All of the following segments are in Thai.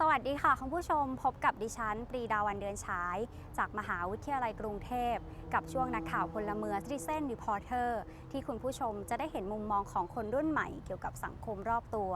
สวัสดีค่ะคุณผู้ชมพบกับดิฉัน ปรีดาวันเดือนฉาย จากมหาวิทยาลัยกรุงเทพ กับช่วงนักข่าวพลเมืองที่เส้นรีพอร์เตอร์ที่คุณผู้ชมจะได้เห็นมุมมองของคนรุ่นใหม่เกี่ยวกับสังคมรอบตัว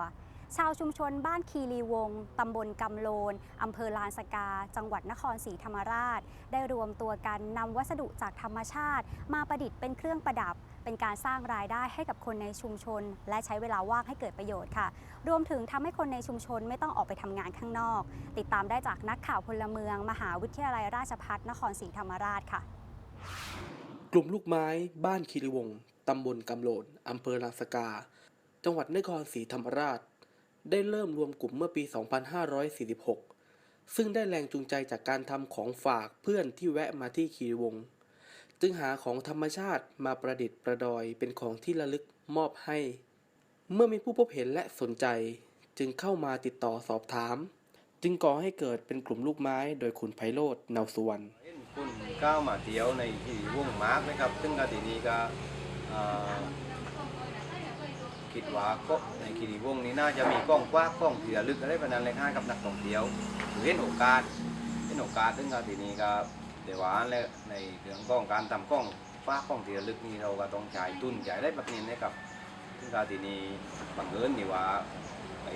ชาวชุมชนบ้านคีรีวงตำบลกำโลนอำเภอลานสกา จังหวัดนครศรีธรรมราช ได้รวมตัวกันนำวัสดุจากธรรมชาติ มาประดิษฐ์เป็นเครื่องประดับ เป็นการสร้างรายได้ให้กับคนในชุมชน และใช้เวลาว่างให้เกิดประโยชน์ค่ะ รวมถึงทำให้คนในชุมชนไม่ต้องออกไปทำงานข้างนอก ติดตามได้จากนักข่าวพลเมือง มหาวิทยาลัยราชภัฏนครศรีธรรมราชค่ะ กลุ่มลูกไม้บ้านคีรีวงตำบลกำโลนอำเภอลานสกา จังหวัดนครศรีธรรมราช ได้เริ่มรวมกลุ่มเมื่อปี 2546 ซึ่งได้แรงจูงใจจากการทำของฝากเพื่อนที่แวะมาที่คีรีวงศ์จึงหาของธรรมชาติมาประดิษฐ์ประดอยเป็นของที่ระลึกมอบให้ เมื่อมีผู้พบเห็นและสนใจ จึงเข้ามาติดต่อสอบถาม จึงก่อให้เกิดเป็นกลุ่มลูกไม้โดยคุณไพโรจน์เนาสุวรรณเห็นคุณก้าวมาเที่ยวในที่วงมาร์กนะครับ ซึ่งก็ทีนี้ก็ คิดว่าก็ในคีรีวงศ์นี้น่าจะมีกล้องกว้างกล้องที่ระลึกอะไรแบบนั้นเลยให้กับนักท่องเที่ยวหรือเห็นโอกาสเห็นโอกาสซึ่งก็ทีนี้ก็เดี๋ยวว่าและในเรื่องกล้องการทำกล้องฟ้ากล้องที่ระลึกนี่เราก็ต้องจ่ายทุนจ่ายได้แบบนี้นะครับซึ่งก็ทีนี้บังเอิญนี่ว่า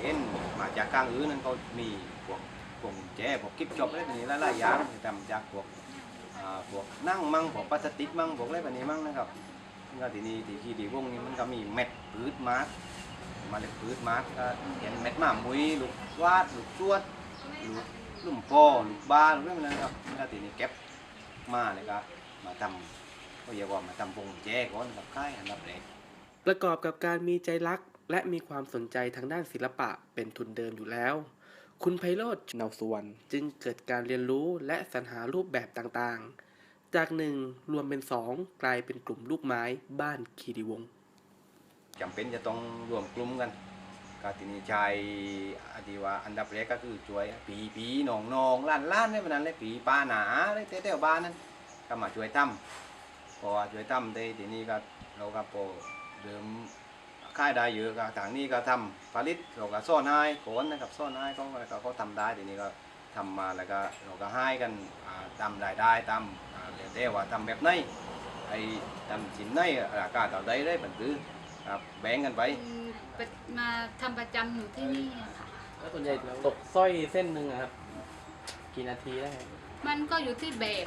เห็นมาจากกลางอื่นนั้นเขามีพวกพวงแจพวกกิฟต์ช็อะไรแบบนี้หลายๆอย่างทำจากพวกพวกนั่งมั่งพวกพลาสติกมั่งพวกอะไรแบบนี้มั่งนะครับ ก็ทีนี้ที่ที่ดีวงนี้มันก็มีเม็ดพืชมาร์กมาเล็ดพืชมาร์กก็เห็นเม็ดหมามุ้ยลูกวาดลูกชวดลูกลุ่มโปอลูกบาลูกอะไรแบบนั้นครับซึ่งก็ทีนี้เก็บมาเลยก็มาทำก็เรียกว่ามาทำวงแจก่อนครับค่ายอันดับแรกประกอบกับการมีใจรักและมีความสนใจทางด้านศิลปะเป็นทุนเดิมอยู่แล้ว คุณไพโรจน์เนาสุวรรณจึงเกิดการเรียนรู้และสรรหารูปแบบต่างๆ จากหนึ่งรวมเป็นสองกลายเป็นกลุ่มลูกไม้บ้านคีรีวงจำเป็นจะต้องรวมกลุ่มกันกาตินีชายอดีว่าอันดับแรกก็คือช่วยปีปีหนองนองล้านล้านนี่มันนั้นเลยปีปลาหนาเลยเต้ๆบ้านนั้นก็มาช่วยตั้มพอช่วยตั้มได้ทีนี้ก็เราก็พอเริ่มค่ายได้เยอะก็ทางนี้ก็ทำผลิตเราก็ซ่อนให้โขนนะครับซ่อนให้เขาก็เขาทำได้ทีนี้ก็ ทำมาแล้วก็เราก็ให้กันอ่าตามรายได้ตามอ่าแล้วแต่ว่าทำแบบไหนไอ้ทำชิ้นไหนราคาเท่าใดได้บันทึกครับแบ่งกันไปอืมไปมาทำประจำอยู่ที่นี่อะค่ะ แล้วส่วนใหญ่ตกสร้อยเส้นหนึ่งครับ กี่นาทีได้มันก็อยู่ที่แบบ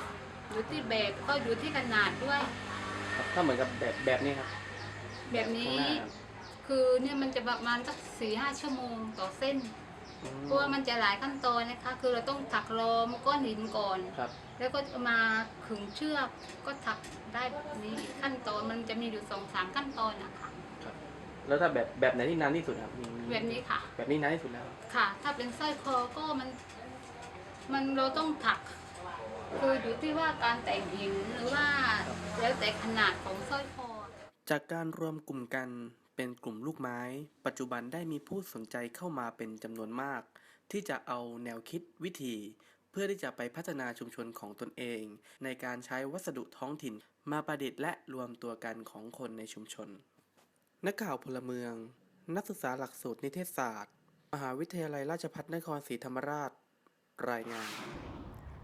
อยู่ที่แบบก็อยู่ที่ขนาดด้วย ถ้าเหมือนกับแบบแบบนี้ครับแบบนี้คือเนี่ยมันจะประมาณสักสี่ห้าชั่วโมงต่อเส้น เพราะว่ามันจะหลายขั้นตอนนะคะ คือเราต้องถักรอมก้อนหินก่อน ครับ แล้วก็มาขึงเชือกก็ถักได้แบบนี้อีกขั้นตอนมันจะมีอยู่สองสามขั้นตอนนะคะแล้วถ้าแบบแบบไหนที่นานที่สุดครับมีมีแบบนี้ค่ะ แบบนี้นานที่สุดแล้ว ค่ะ ถ้าเป็นสร้อยคอก็มัน มันเราต้องถัก คืออยู่ที่ว่าการแต่งหญิงหรือว่า แล้วแต่ขนาดของสร้อยคอจากการรวมกลุ่มกัน เป็นกลุ่มลูกไม้ ปัจจุบันได้มีผู้สนใจเข้ามาเป็นจำนวนมาก ที่จะเอาแนวคิดวิธี เพื่อที่จะไปพัฒนาชุมชนของตนเอง ในการใช้วัสดุท้องถิ่น มาประดิษฐ์และรวมตัวกันของคนในชุมชน นักข่าวพลเมือง นักศึกษาหลักสูตรนิเทศศาสตร์ มหาวิทยาลัยราชภัฏนครศรีธรรมราช รายงาน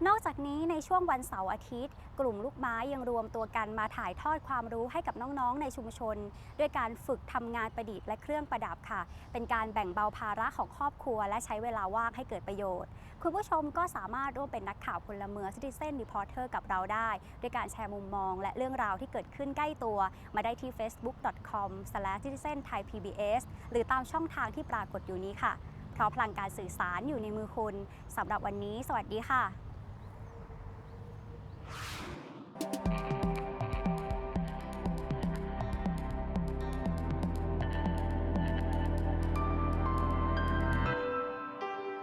นอกจากนี้ในช่วงวันเสาร์อาทิตย์ กลุ่มลูกไม้ยังรวมตัวกันมาถ่ายทอดความรู้ให้กับน้องๆ ในชุมชน ด้วยการฝึกทำงานประดิษฐ์และเครื่องประดับค่ะ เป็นการแบ่งเบาภาระของครอบครัว และใช้เวลาว่างให้เกิดประโยชน์ คุณผู้ชมก็สามารถร่วมเป็นนักข่าวพลเมือง Citizen Reporter กับเราได้ ด้วยการแชร์มุมมอง และเรื่องราวที่เกิดขึ้นใกล้ตัว มาได้ที่ facebook.com/citizenthai.pbs หรือตามช่องทางที่ปรากฏอยู่นี้ค่ะเพราะพลังการสื่อสารอยู่ในมือคุณสำหรับวันนี้ สวัสดีค่ะ Thank you.